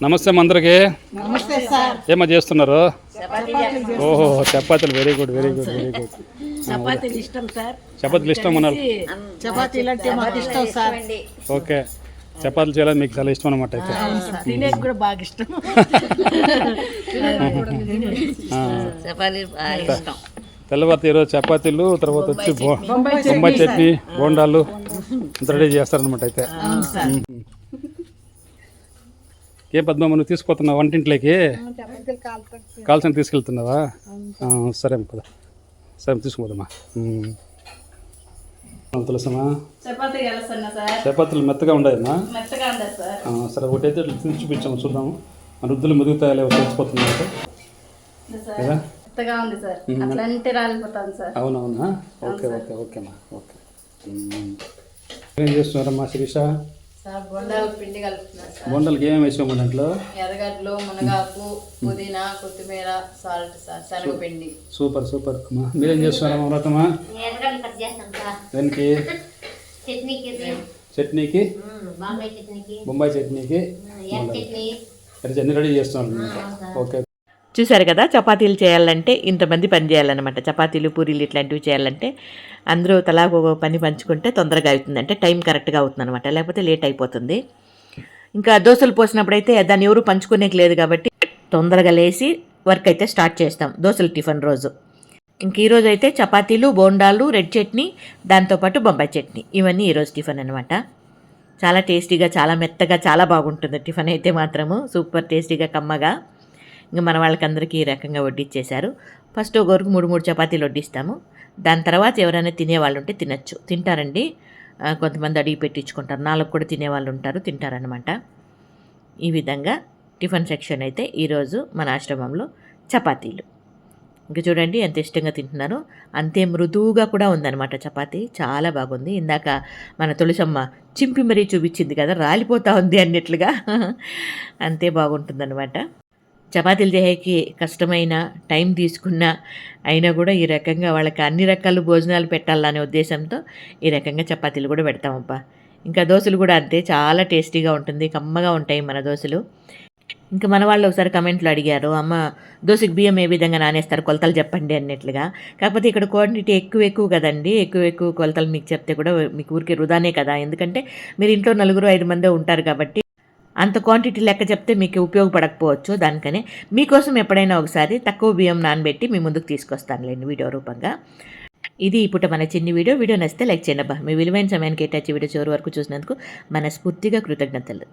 నమస్తే మా అందరికి నమస్తే సార్. ఏమో చేస్తున్నారు? ఓహో చపాతీలు. Very good very good very good. చపాతీలు ఇష్టం సార్. చపాతీలు ఇష్టం అన్నారు చపాతీలు అంటే మాకు ఇష్టం సార్. ఓకే. చపాతీలు చేయాలని మీకు చాలా ఇష్టం అనమాట అయితే. తినేకి కూడా బాగా ఇష్టం. ఆ, చపాతీ బాగా ఇష్టం. తెల్లవారి ఈరోజు చపాతీలు తర్వాత వచ్చి బో బొంబాయి చట్నీ బోండాలు రెడీ చేస్తారనమాట అయితే. ఏ పద్మమ్మ నువ్వు తీసుకుపోతున్నావు వంటింట్లోకి? కాల్సిన తీసుకెళ్తున్నావా? ఆ, సరే అమ్మ, పద. సరే తీసుకుపోదమ్మా. మ్మ్. తులసమ్మా. చపాతీలు మెత్తగా ఉండయమ్మా? మెత్తగా ఉండదు సార్. ఆ, సరే ఒకటైతే ఇట్లా తిని చూపించాము చూద్దాము. మన వృద్ధులు మెదుగుతాయో లేవో తెలిసిపోతుంది కదా. కదా? అవునవునా? ఓకే ఓకే ఓకేమ్మా ఓకే. ఏం చేస్తున్నారమ్మా శిరీష? బొండాలు పిండి కలుపుతున్నారు సార్. బొండలకి ఏమేమి వేసాము దాంట్లో ఎర్రగడ్డలు మునగాకు పుదీనా కొత్తిమీర సాల్ట్ సార్ శనగపిండి. Super super. అమ్మా మీరేం చేస్తున్నారమ్మా వ్రతమ్మా ఎర్రగడ్డలు కట్ చేస్తాం సార్. దానికి? చట్నీకి చట్నీకి? ఉమ్, బాంబే చట్నీకి. బొంబాయి చట్నీకి? ఎర్ర చట్నీ. రెడీ చేస్తున్నారు. ఓకే చూసారు కదా చపాతీలు చేయాలంటే ఇంతమంది పని చేయాలన్నమాట. చపాతీలు పూరీలు ఇట్లాంటివి చేయాలంటే అందరూ తలా ఒక పని పంచుకుంటే తొందరగా అవుతుంది అంటే టైం కరెక్ట్గా అవుతుంది అనమాట లేకపోతే లేట్ అయిపోతుంది. ఇంకా దోశలు పోసినప్పుడైతే దాన్ని ఎవరు పంచుకునేకి లేదు కాబట్టి తొందరగా లేచి వర్క్ అయితే స్టార్ట్ చేస్తాం దోశలు టిఫిన్ రోజు. ఇంక ఈరోజు అయితే చపాతీలు బోండాలు రెడ్ చట్నీ దాంతోపాటు బొంబాయి చట్నీ. ఇవన్నీ ఈరోజు టిఫిన్ అనమాట చాలా టేస్టీగా చాలా మెత్తగా చాలా బాగుంటుంది టిఫిన్ అయితే మాత్రము. సూపర్ టేస్టీగా కమ్మగా. ఇంకా మన వాళ్ళకందరికీ ఈ రకంగా వడ్డిచ్చేశారు. ఫస్ట్ ఒకరికి మూడు మూడు చపాతీలు వడ్డిస్తాము. దాని తర్వాత ఎవరైనా తినేవాళ్ళు ఉంటే తినచ్చు. తింటారండి. కొంతమంది అడిగి పెట్టించుకుంటారు. నాలుగు కూడా తినేవాళ్ళు ఉంటారు తింటారనమాట ఈ విధంగా టిఫిన్ సెక్షన్ అయితే ఈరోజు మన ఆశ్రమంలో చపాతీలు. ఇంకా చూడండి ఎంత ఇష్టంగా తింటున్నారు. అంతే మృదువుగా కూడా ఉందన్నమాట చపాతీ. చాలా బాగుంది. ఇందాక మన తులసమ్మ చింపి మరీ చూపించింది కదా రాలిపోతా ఉంది అన్నట్లుగా. అంతే బాగుంటుందన్నమాట. చపాతీలు చేయకి కష్టమైన టైం తీసుకున్న అయినా కూడా ఈ రకంగా వాళ్ళకి అన్ని రకాల భోజనాలు పెట్టాలనే ఉద్దేశంతో ఈ రకంగా చపాతీలు కూడా పెడతామబ్బా. ఇంకా దోశలు కూడా అంతే చాలా టేస్టీగా ఉంటుంది కమ్మగా ఉంటాయి మన దోశలు. ఇంకా మన వాళ్ళు ఒకసారి కమెంట్లో అడిగారు అమ్మ దోశకి బియ్యం ఏ విధంగా నానేస్తారు? కొలతలు చెప్పండి అన్నట్లుగా. కాకపోతే ఇక్కడ క్వాంటిటీ ఎక్కువ ఎక్కువ కదండి ఎక్కువ ఎక్కువ కొలతలు మీకు చెప్తే కూడా మీకు ఊరికే వృధానే కదా. ఎందుకంటే మీరు ఇంట్లో నలుగురు ఐదు మందే ఉంటారు కాబట్టి అంత క్వాంటిటీ లెక్క చెప్తే మీకు ఉపయోగపడకపోవచ్చు దానికనే. మీకోసం ఎప్పుడైనా ఒకసారి తక్కువ బియ్యం నానబెట్టి మీ ముందుకు తీసుకొస్తానులేండి వీడియో రూపంగా. ఇది ఇప్పుడు మన చిన్ని వీడియో. వీడియో నచ్చితే లైక్ చేయండి అబ్బా. మీ విలువైన సమయానికి కేటాచి వీడియో చివరి వరకు చూసినందుకు మనస్ఫూర్తిగా కృతజ్ఞతలు.